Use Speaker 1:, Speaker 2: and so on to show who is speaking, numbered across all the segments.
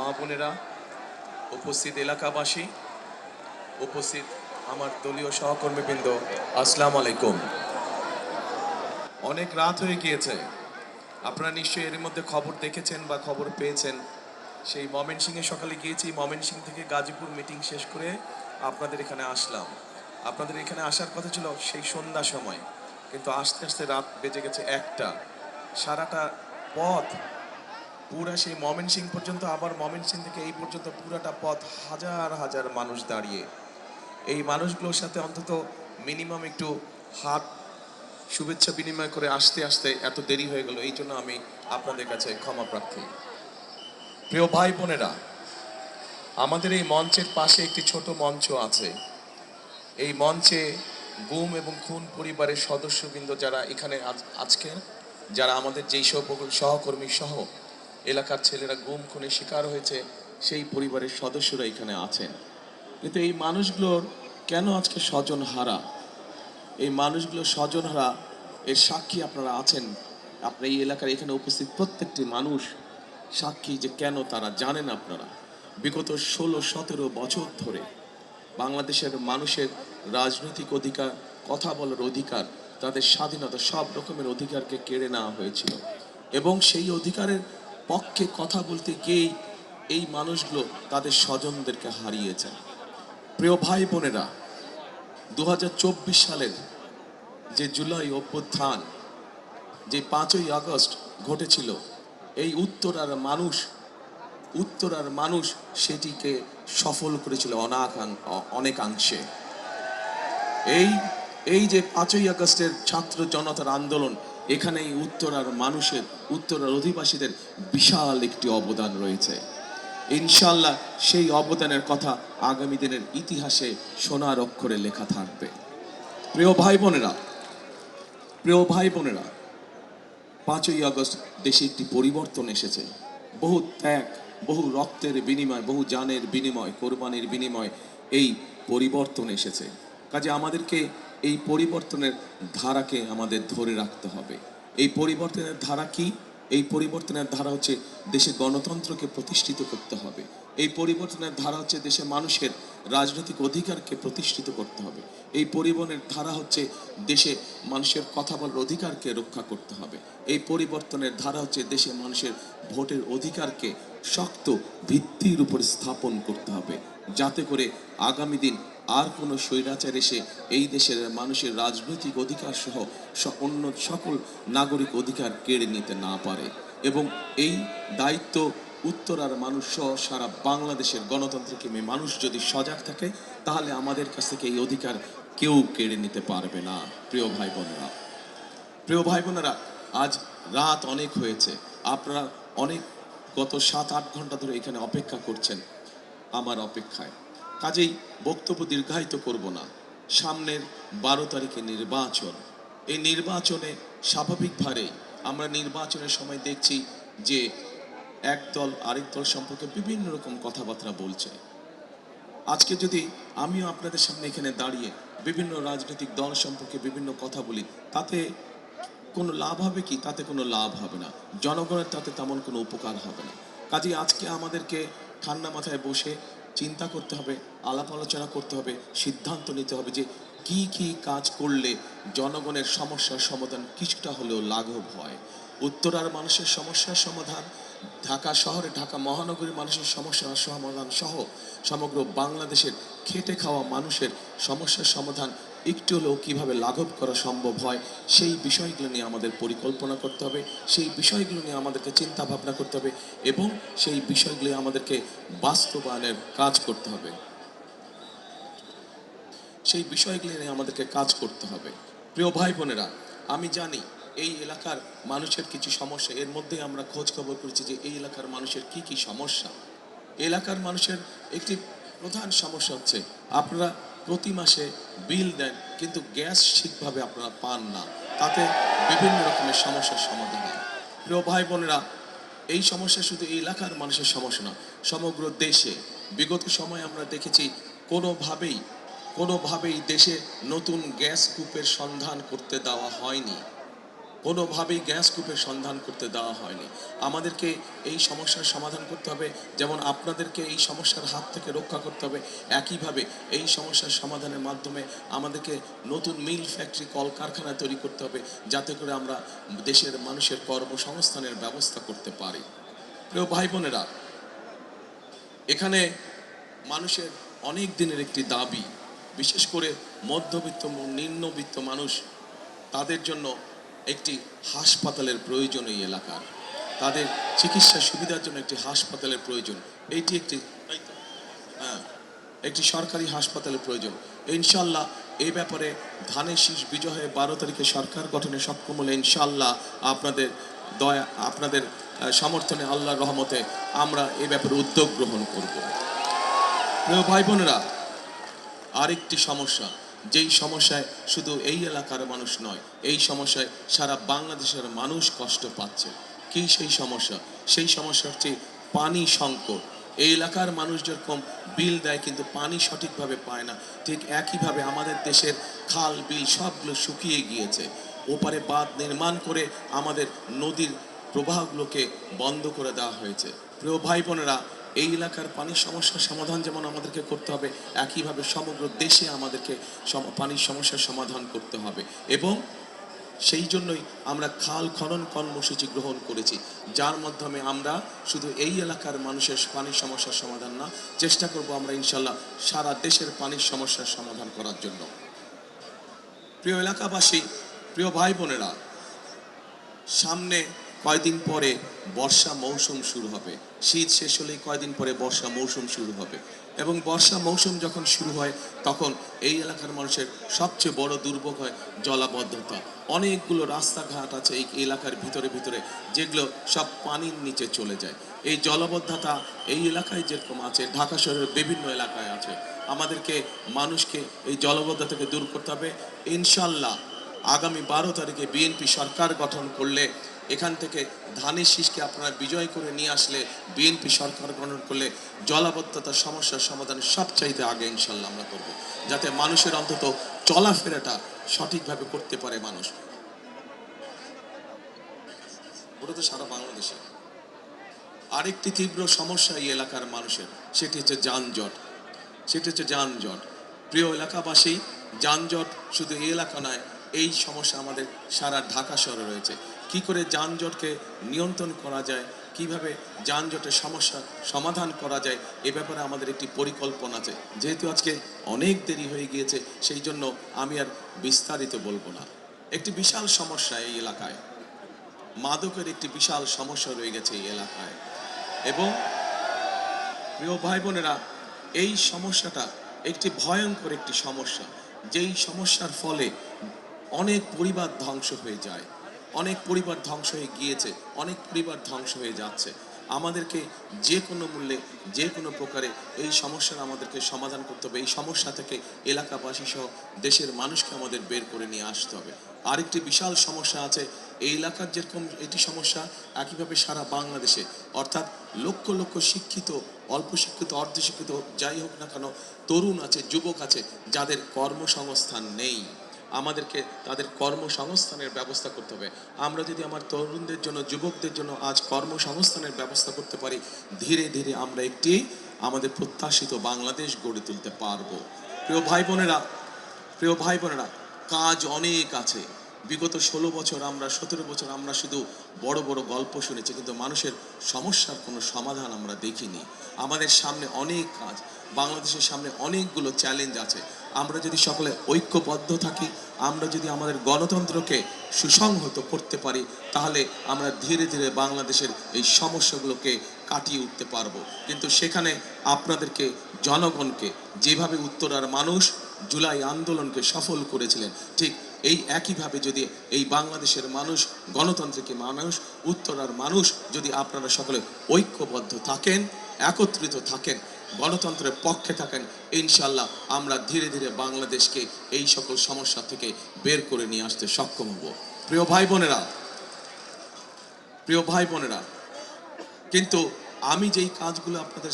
Speaker 1: মা বোনেরা, উপস্থিত এলাকাবাসী, উপস্থিত আমার দলীয় সহকর্মীবৃন্দ, আসসালামু আলাইকুম। অনেক রাত হয়ে গিয়েছে। আপনারা নিশ্চয়ই এর মধ্যে খবর দেখেছেন বা খবর পেয়েছেন। সেই ময়মনসিংহে সকালে গিয়েছি, ময়মনসিংহ থেকে গাজীপুর মিটিং শেষ করে আপনাদের এখানে আসলাম। আপনাদের এখানে আসার কথা ছিল সেই সন্ধ্যা সময়, কিন্তু আস্তে আস্তে রাত বেজে গেছে একটা। সারাটা পথ পুরা সেই ময়মনসিং পর্যন্ত, আবার মমেন সিং থেকে এই পর্যন্ত পুরাটা পথ হাজার হাজার মানুষ দাঁড়িয়ে। এই মানুষগুলোর সাথে অন্তত মিনিমাম একটু হাত শুভেচ্ছা বিনিময় করে আসতে আসতে এত দেরি হয়ে গেল, এই জন্য আমি আপনাদের কাছে ক্ষমা প্রার্থী। প্রিয় ভাই বোনেরা, আমাদের এই মঞ্চের পাশে একটি ছোট মঞ্চ আছে। এই মঞ্চে গুম এবং খুন পরিবারের সদস্যবৃন্দ যারা এখানে আজ- আজকে, যারা আমাদের যেই সহকর্মী সহ এলাকার ছেলেরা গুম, খুনে শিকার হয়েছে। সেই পরিবারের সদস্যরা এখানে আছেন। কিন্তু এই মানুষগুলোর কেন আজকে স্বজন হারা এই মানুষগুলো স্বজনহারা এর সাক্ষী আপনারা আছেন? আপনার এই এলাকার এখানে উপস্থিত প্রত্যেকটি মানুষ সাক্ষী যে কেন তারা জানেন আপনারা? বিগত ষোলো, সতেরো বছর ধরে বাংলাদেশের মানুষের রাজনৈতিক অধিকার, কথা বলার অধিকার, তাদের স্বাধীনতা সব রকমের অধিকারকে কেড়ে নেওয়া হয়েছিল। এবং সেই অধিকারের পক্ষে কথা বলতে গিয়েই এই মানুষগুলো তাদের স্বজনদেরকে হারিয়েছেন প্রিয় ভাই বোনেরা দু হাজার চব্বিশ সালের যে জুলাই অভ্যুত্থান, যে পাঁচই আগস্ট ঘটেছিল, এই উত্তরার মানুষ উত্তরার মানুষ সেটিকে সফল করেছিল অনাকাং অনেকাংশে এই এই যে পাঁচই আগস্টের ছাত্র জনতার আন্দোলন এখানে এই উত্তরার মানুষের, উত্তরার অধিবাসীদের বিশাল একটি অবদান রয়েছে। ইনশাল্লাহ সেই অবদানের কথা আগামী দিনের ইতিহাসে সোনার অক্ষরে লেখা থাকবে। প্রিয় ভাই বোনেরা প্রিয় ভাই বোনেরা পাঁচই আগস্ট দেশে একটি পরিবর্তন এসেছে। বহু ত্যাগ, বহু রক্তের বিনিময়, বহু জানের বিনিময়, কোরবানির বিনিময় এই পরিবর্তন এসেছে। কাজে আমাদেরকে এই পরিবর্তনের ধারাকে আমাদের ধরে রাখতে হবে। এই পরিবর্তনের ধারা কি? এই পরিবর্তনের ধারা হচ্ছে দেশে গণতন্ত্রকে প্রতিষ্ঠিত করতে হবে। এই পরিবর্তনের ধারা হচ্ছে দেশে মানুষের রাজনৈতিক অধিকারকে প্রতিষ্ঠিত করতে হবে। এই পরিবর্তনের ধারা হচ্ছে দেশে মানুষের কথা বলার অধিকারকে রক্ষা করতে হবে। এই পরিবর্তনের ধারা হচ্ছে দেশে মানুষের ভোটের অধিকারকে শক্ত ভিত্তির উপর স্থাপন করতে হবে। যাতে করে আগামী দিন আর কোনো স্বৈরাচার এসে এই দেশের মানুষের রাজনৈতিক অধিকার সহ অন্য সকল নাগরিক অধিকার কেড়ে নিতে না পারে। এবং এই দায়িত্ব উত্তরার মানুষ সহ সারা বাংলাদেশের গণতন্ত্রকে নিয়ে মানুষ যদি সজাগ থাকে, তাহলে আমাদের কাছ থেকে এই অধিকার কেউ কেড়ে নিতে পারবে না। প্রিয় ভাই বোনেরা প্রিয় ভাই বোনেরা আজ রাত অনেক হয়েছে। আপনারা অনেক গত সাত আট ঘণ্টা ধরে এখানে অপেক্ষা করছেন আমার অপেক্ষায়। কাজেই বক্তব্য দীর্ঘায়িত করব না। সামনের বারো তারিখে নির্বাচন। এই নির্বাচনে স্বাভাবিকভাবে আমরা নির্বাচনের সময় দেখছি যে এক দল আরেক দল সম্পর্কে বিভিন্ন রকম কথাবার্তা বলছে। আজকে যদি আমিও আপনাদের সামনে এখানে দাঁড়িয়ে বিভিন্ন রাজনৈতিক দল সম্পর্কে বিভিন্ন কথা বলি, তাতে কোনো লাভ হবে কি? তাতে কোনো লাভ হবে না। জনগণের তাতে তেমন কোনো উপকার হবে না। কাজে আজকে আমাদেরকে ঠান্ডা মাথায় বসে চিন্তা করতে হবে, আলাপ আলোচনা করতে হবে, সিদ্ধান্ত নিতে হবে যে কি কি কাজ করলে জনগণের সমস্যার সমাধান কিছুটা হলেও লাঘব হয়। উত্তরার মানুষের সমস্যার সমাধান, ঢাকা শহরে, ঢাকা মহানগরীর মানুষের সমস্যার সমাধান সহ সমগ্র বাংলাদেশের খেটে খাওয়া মানুষের সমস্যার সমাধান একটু হলেও কীভাবে লাঘব করা সম্ভব হয়, সেই বিষয়গুলো নিয়ে আমাদের পরিকল্পনা করতে হবে, সেই বিষয়গুলো নিয়ে আমাদেরকে চিন্তা ভাবনা করতে হবে এবং সেই বিষয়গুলো আমাদেরকে বাস্তবায়নের কাজ করতে হবে। সেই বিষয়গুলি নিয়ে আমাদেরকে কাজ করতে হবে। প্রিয় ভাই বোনেরা আমি জানি এই এলাকার মানুষের কিছু সমস্যা, এর মধ্যে আমরা খোঁজ খবর করেছি যে এই এলাকার মানুষের কি কি সমস্যা। এলাকার মানুষের একটি প্রধান সমস্যা হচ্ছে, আপনারা প্রতি মাসে বিল দেন, কিন্তু গ্যাস ঠিকভাবে আপনারা পান না। তাতে বিভিন্ন রকমের সমস্যার সমাধান হয়। প্রিয় ভাই বোনেরা এই সমস্যা শুধু এই এলাকার মানুষের সমস্যা না, সমগ্র দেশে বিগত সময়ে আমরা দেখেছি কোনোভাবেই কোনোভাবেই দেশে নতুন গ্যাস কূপের সন্ধান করতে দেওয়া হয়নি। কোনোভাবেই গ্যাস কূপের সন্ধান করতে দেওয়া হয়নি। আমাদেরকে এই সমস্যার সমাধান করতে হবে, যেমন আপনাদেরকে এই সমস্যার হাত থেকে রক্ষা করতে হবে। একইভাবে এই সমস্যার সমাধানের মাধ্যমে আমাদেরকে নতুন মিল ফ্যাক্টরি, কলকারখানা তৈরি করতে হবে, যাতে করে আমরা দেশের মানুষের কর্মসংস্থানের ব্যবস্থা করতে পারি। প্রিয় ভাই বোনেরা এখানে মানুষের অনেক দিনের একটি দাবি, বিশেষ করে মধ্যবিত্ত নিম্নবিত্ত মানুষ, তাদের জন্য একটি হাসপাতালের প্রয়োজন এই এলাকার তাদের চিকিৎসা সুবিধার জন্য একটি হাসপাতালের প্রয়োজন। এইটি একটি হ্যাঁ একটি সরকারি হাসপাতালের প্রয়োজন। ইনশাল্লাহ এই ব্যাপারে ধানের শীষ বিজয় হয়ে বারো তারিখে সরকার গঠনে সক্ষম হলে ইনশাল্লাহ আপনাদের দয়া, আপনাদের সমর্থনে আল্লাহর রহমতে আমরা এ ব্যাপারে উদ্যোগ গ্রহণ করব। প্রিয় ভাই বোনেরা, আরেকটি সমস্যা। যেই সমস্যায় শুধু এই এলাকার মানুষ নয়, এই সমস্যায় সারা বাংলাদেশের মানুষ কষ্ট পাচ্ছে। কি সেই সমস্যা? সেই সমস্যা হচ্ছে পানি সংকট। এই এলাকার মানুষ যেরকম বিল দেয় কিন্তু পানি সঠিকভাবে পায় না, ঠিক একইভাবে আমাদের দেশের খাল, বিল সবগুলো শুকিয়ে গিয়েছে। ওপারে বাঁধ নির্মাণ করে আমাদের নদীর প্রবাহগুলোকে বন্ধ করে দেওয়া হয়েছে। প্রিয় ভাই বোনেরা এই এলাকার পানির সমস্যার সমাধান যেমন আমাদেরকে করতে হবে, একইভাবে সমগ্র দেশে আমাদেরকে পানির সমস্যার সমাধান করতে হবে এবং সেই জন্যই আমরা খাল খনন কর্মসূচি গ্রহণ করেছি, যার মাধ্যমে আমরা শুধু এই এলাকার মানুষের পানির সমস্যার সমাধান না, চেষ্টা করব আমরা ইনশাল্লাহ সারা দেশের পানির সমস্যার সমাধান করার জন্য। প্রিয় এলাকাবাসী, প্রিয় ভাই বোনেরা সামনে কয়দিন পরে বর্ষা মৌসুম শুরু হবে। শীত শেষ হলেই কয়দিন পরে বর্ষা মৌসুম শুরু হবে। এবং বর্ষা মৌসুম যখন শুরু হয়, তখন এই এলাকার মানুষের সবচেয়ে বড় দুর্ভোগ হয় জলাবদ্ধতা। অনেকগুলো রাস্তাঘাট আছে এই এলাকার ভিতরে ভিতরে, যেগুলো সব পানির নিচে চলে যায়। এই জলাবদ্ধতা এই এলাকায় যেরকম আছে, ঢাকা শহরের বিভিন্ন এলাকায় আছে। আমাদেরকে, মানুষকে এই জলবদ্ধতা থেকে দূর করতে হবে। ইনশাল্লাহ আগামী বারো তারিখে বিএনপি সরকার গঠন করলে এখান থেকে ধানের শীষকে আপনারা বিজয় করে নিয়ে আসলে বিএনপি সরকার গঠন করলে জলাবদ্ধতার সমস্যার সমাধান সবচাইতে আগে ইনশাল্লাহ আমরা করব। যাতে মানুষের অন্তত চলাফেরাটা সঠিকভাবে করতে পারে মানুষ। ওটা তো সারা বাংলাদেশে। আরেকটি তীব্র সমস্যা এই এলাকার মানুষের, সেটি হচ্ছে যানজট। সেটি হচ্ছে যানজট। প্রিয় এলাকাবাসী, যানজট শুধু এই এলাকা নয় এই সমস্যা আমাদের সারা ঢাকা শহরে রয়েছে। কি করে যানজটকে নিয়ন্ত্রণ করা যায়, কীভাবে যানজটের সমস্যা সমাধান করা যায়, এ ব্যাপারে আমাদের একটি পরিকল্পনা আছে। যেহেতু আজকে অনেক দেরি হয়ে গিয়েছে, সেই জন্য আমি আর বিস্তারিত বলব না। একটি বিশাল সমস্যা এই এলাকায়। মাদকের একটি বিশাল সমস্যা রয়ে গেছে এই এলাকায়। এবং প্রিয় ভাই বোনেরা এই সমস্যাটা একটি ভয়ঙ্কর একটি সমস্যা। যেই সমস্যার ফলে অনেক পরিবার ধ্বংস হয়ে যায়। অনেক পরিবার ধ্বংস হয়ে গিয়েছে, অনেক পরিবার ধ্বংস হয়ে যাচ্ছে। আমাদেরকে যে কোনো মূল্যে যে কোনো প্রকারে এই সমস্যার আমাদেরকে সমাধান করতে হবে। এই সমস্যা থেকে এলাকাবাসী সহ দেশের মানুষকে আমাদের বের করে নিয়ে আসতে হবে। আরেকটি বিশাল সমস্যা আছে, এই এলাকার যেরকম এটি সমস্যা, একইভাবে সারা বাংলাদেশে। অর্থাৎ লক্ষ লক্ষ শিক্ষিত, অল্প শিক্ষিত অর্ধশিক্ষিত যাই হোক না কেন, তরুণ আছে, যুবক আছে, যাদের কর্মসংস্থান নেই। আমাদেরকে তাদের কর্মসংস্থানের ব্যবস্থা করতে হবে। আমরা যদি আমার তরুণদের জন্য, যুবকদের জন্য আজ কর্মসংস্থানের ব্যবস্থা করতে পারি, ধীরে ধীরে আমরা একটি আমাদের প্রত্যাশিত বাংলাদেশ গড়ে তুলতে পারব। প্রিয় ভাই বোনেরা প্রিয় ভাই বোনেরা কাজ অনেক আছে। বিগত ষোলো বছর আমরা, সতেরো বছর আমরা শুধু বড় বড় গল্প শুনেছি, কিন্তু মানুষের সমস্যার কোনো সমাধান আমরা দেখিনি। আমাদের সামনে অনেক কাজ, বাংলাদেশের সামনে অনেকগুলো চ্যালেঞ্জ আছে। আমরা যদি সকলে ঐক্যবদ্ধ থাকি, আমরা যদি আমাদের গণতন্ত্রকে সুসংহত করতে পারি, তাহলে আমরা ধীরে ধীরে বাংলাদেশের এই সমস্যাগুলোকে কাটিয়ে উঠতে পারব। কিন্তু সেখানে আপনাদেরকে, জনগণকে যেভাবে উত্তরার মানুষ জুলাই আন্দোলনকে সফল করেছিলেন, ঠিক এই একইভাবে যদি এই বাংলাদেশের মানুষ, গণতন্ত্রকে মানুষ, উত্তরার মানুষ যদি আপনারা সকলে ঐক্যবদ্ধ থাকেন, একত্রিত থাকেন গণতন্ত্রের পক্ষে থাকেন ইনশাল্লাহ আমরা ধীরে ধীরে বাংলাদেশকে এই সকল সমস্যা থেকে বের করে নিয়ে আসতে সক্ষম হব। প্রিয় ভাই বোনেরা, প্রিয় ভাই বোনেরা, কিন্তু আমি যেই কাজগুলো আপনাদের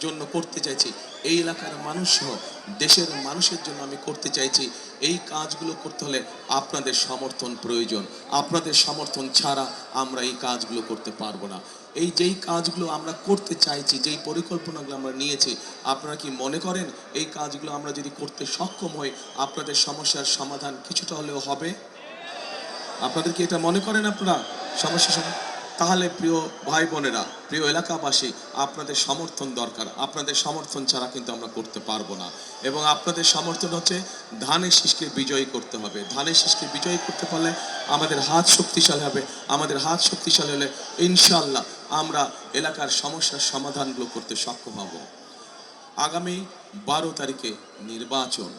Speaker 1: জন্য করতে চাইছি, এই এলাকার মানুষ সহ দেশের মানুষের জন্য আমি করতে চাইছি, এই কাজগুলো করতে হলে আপনাদের সমর্থন প্রয়োজন। আপনাদের সমর্থন ছাড়া আমরা এই কাজগুলো করতে পারব না। এই যেই কাজগুলো আমরা করতে চাইছি, যেই পরিকল্পনাগুলো আমরা নিয়েছি, আপনারা কি মনে করেন এই কাজগুলো আমরা যদি করতে সক্ষম হই, আপনাদের সমস্যার সমাধান কিছুটা হলেও হবে? আপনাদের কি এটা মনে করেন আপনারা? সমস্যা সম- তাহলে প্রিয় ভাই বোনেরা প্রিয় এলাকাবাসী, আপনাদের সমর্থন দরকার। আপনাদের সমর্থন ছাড়া কিন্তু আমরা করতে পারব না। এবং আপনাদের সমর্থন হচ্ছে ধানের শীষকে বিজয়ী করতে হবে। ধানের শীষকে বিজয়ী করতে পারলে আমাদের হাত শক্তিশালী হবে। আমাদের হাত শক্তিশালী হলে ইনশাল্লাহ আমরা এলাকার সমস্যার সমাধানগুলো করতে সক্ষম হব। আগামী বারো তারিখে নির্বাচন।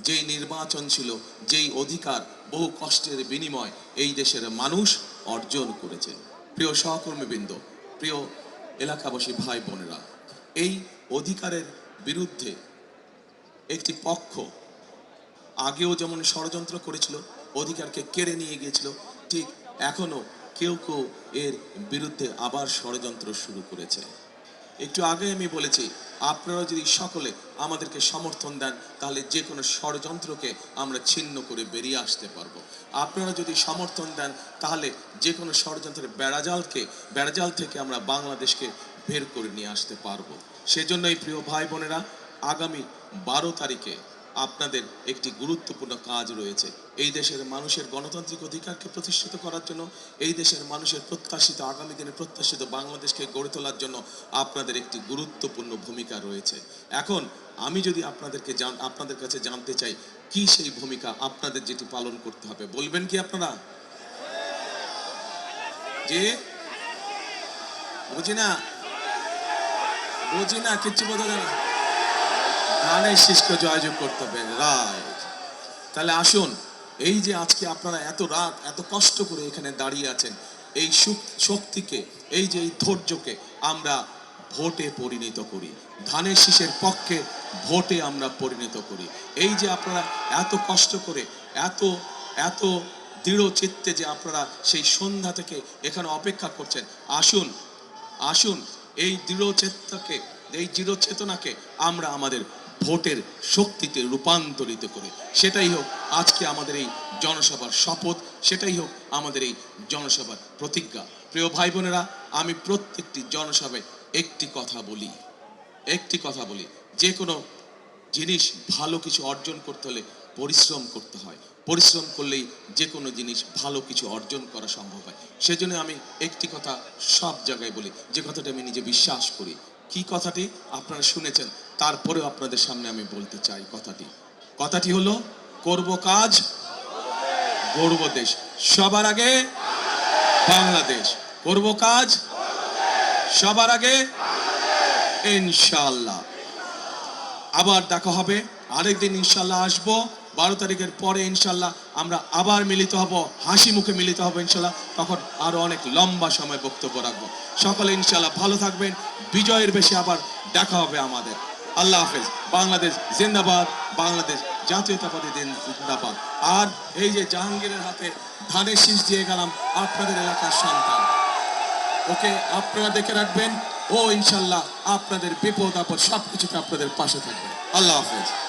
Speaker 1: যেই নির্বাচন ছিল, যেই অধিকার, বহু কষ্টের বিনিময় এই দেশের মানুষ অর্জন করেছে। প্রিয় সহকর্মীবৃন্দ, প্রিয় এলাকাবাসী ভাই বোনেরা, এই অধিকারের বিরুদ্ধে একটি পক্ষ আগেও যেমন ষড়যন্ত্র করেছিল, অধিকারকে কেড়ে নিয়ে গিয়েছিল, ঠিক এখনও কেউ কেউ এর বিরুদ্ধে আবার ষড়যন্ত্র শুরু করেছে। একটু আগে আমি বলেছি আপনারা যদি সকলে আমাদেরকে সমর্থন দেন, তাহলে যে কোনো ষড়যন্ত্রকে আমরা ছিন্ন করে বেরিয়ে আসতে পারব। আপনারা যদি সমর্থন দেন, তাহলে যে কোনো ষড়যন্ত্রের বেড়াজালকে বেড়াজাল থেকে আমরা বাংলাদেশকে বের করে নিয়ে আসতে পারব। সেজন্যই প্রিয় ভাই বোনেরা, আগামী বারো তারিখে আপনাদের একটি গুরুত্বপূর্ণ কাজ রয়েছে। এই দেশের মানুষের গণতান্ত্রিক অধিকারকে প্রতিষ্ঠিত করার জন্য, এই দেশের মানুষের প্রত্যাশিত আগামী দিনে প্রত্যাশিত বাংলাদেশকে গড়ে তোলার জন্য আপনাদের একটি গুরুত্বপূর্ণ ভূমিকা রয়েছে। এখন আমি যদি আপনাদেরকে আপনাদের কাছে জানতে চাই, কি সেই ভূমিকা আপনাদের যেটি পালন করতে হবে? বলবেন কি আপনারা? যে বুঝি না? বুঝি না, কিচ্ছু বোঝা যায় না। ধানের শীষকে জয়যোগ করতে হবে। রাইট তাহলে আসুন, এই যে আজকে আপনারা এত রাত, এত কষ্ট করে এখানে দাঁড়িয়ে আছেন, এই শক্তিকে, এই যে এই ধৈর্যকে আমরা ভোটে পরিণত করি। ধানের শীষের পক্ষে ভোটে আমরা পরিণত করি। এই যে আপনারা এত কষ্ট করে, এত এত দৃঢ় চিত্তে যে আপনারা সেই সন্ধ্যা থেকে এখানে অপেক্ষা করছেন, আসুন আসুন, এই দৃঢ় চেতনাকে, এই দৃঢ় চেতনাকে আমরা আমাদের ভোটের শক্তিতে রূপান্তরিত করে। সেটাই হোক আজকে আমাদের এই জনসভার শপথ, সেটাই হোক আমাদের এই জনসভার প্রতিজ্ঞা। প্রিয় ভাই বোনেরা আমি প্রত্যেকটি জনসভায় একটি কথা বলি, একটি কথা বলি। যে কোনো জিনিস ভালো কিছু অর্জন করতে হলে পরিশ্রম করতে হয়। পরিশ্রম করলেই যে কোনো জিনিস ভালো কিছু অর্জন করা সম্ভব হয়। সেজন্য আমি একটি কথা সব জায়গায় বলি। যে কথাটা আমি নিজে বিশ্বাস করি কি কথাটি আপনারা শুনেছেন? তারপরেও আপনাদের সামনে আমি বলতে চাই কথাটি। কথাটি হলো, করব কাজ গর্ব দেশ। সবার আগে বাংলাদেশ। করব কাজ, সবার আগে ইনশাল্লাহ আবার দেখা হবে, আরেকদিন ইনশাল্লাহ আসব। বারো তারিখের পরে ইনশাল্লাহ আমরা আবার মিলিত হব, হাসি মুখে মিলিত হব ইনশাল্লাহ। তখন আরও অনেক লম্বা সময় বক্তব্য রাখব। সকলে ইনশাল্লাহ ভালো থাকবেন। বিজয়ের বেশি আবার দেখা হবে আমাদের। আল্লাহ হাফেজ। বাংলাদেশ জিন্দাবাদ। বাংলাদেশ জাতীয়তাবাদী জিন্দাবাদ। আর এই যে জাহাঙ্গীরের হাতে ধানের শীষ দিয়ে গেলাম আপনাদের এলাকার সন্তান। ওকে আপনারা দেখে রাখবেন। ও ইনশাল্লাহ আপনাদের বিপদ আপদ সবকিছুতে আপনাদের পাশে থাকবে। আল্লাহ হাফেজ।